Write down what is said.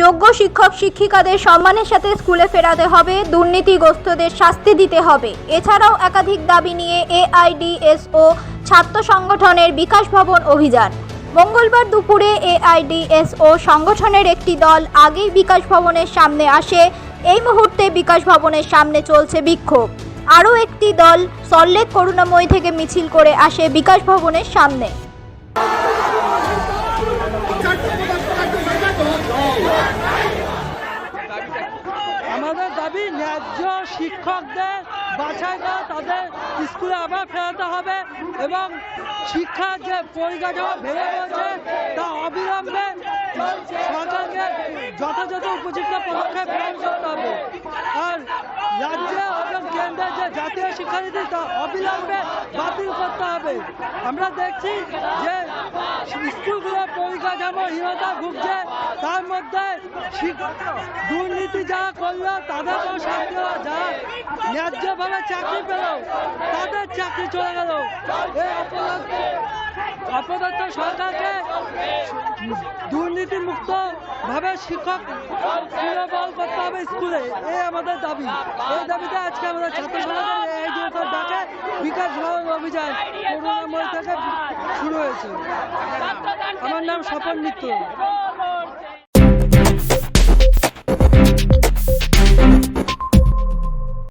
যোগ্য শিক্ষক, শিক্ষিকাদের সম্মানের সাথে স্কুলে ফেরাতে হবে, দুর্নীতিগ্রস্তদের শাস্তি দিতে হবে। এছাড়াও একাধিক দাবি নিয়ে এআইডিএসও, ছাত্র সংগঠনের বিকাশ ভবন অভিযান। মঙ্গলবার দুপুরে এআইডিএসও সংগঠনের একটি দল আগেই বিকাশ ভবনের সামনে আসে। এই মুহূর্তে বিকাশ ভবনের সামনে চলছে বিক্ষোভ। আরও একটি দল সল্লেক করুণাময়ী থেকে মিছিল করে আসে বিকাশ ভবনের সামনে। আমাদের দাবি, ন্যায্য শিক্ষকদের বাছাই করে তাদের স্কুলে আবার ফেরাতে হবে এবং শিক্ষার যে পরিকাঠামো ভেঙে পড়ছে তা অবিলম্বে সরকারকে যথাযথ উপযুক্ত পদক্ষেপ গ্রহণ করতে হবে আর রাজ্যে এবং কেন্দ্রের যে জাতীয় শিক্ষানীতি অবিলম্বে বাতিল করতে হবে। আমরা দেখছি যে ভুগছে, তার মধ্যে দুর্নীতি করল ন্যায্যভাবে চাকরি পেল, তাদের চাকরি চলে গেল। অপদত্ত সরকারকে দুর্নীতি মুক্ত ভাবে শিক্ষক স্কুলে এই আমাদের দাবি। এই দাবিতে আজকে আমরা ছাত্র সংগঠন এই ডাকে বিকাশ ভবন অভিযান করুণাময় থেকে শুরু হয়েছে। আমার নাম স্বপন মিত্র।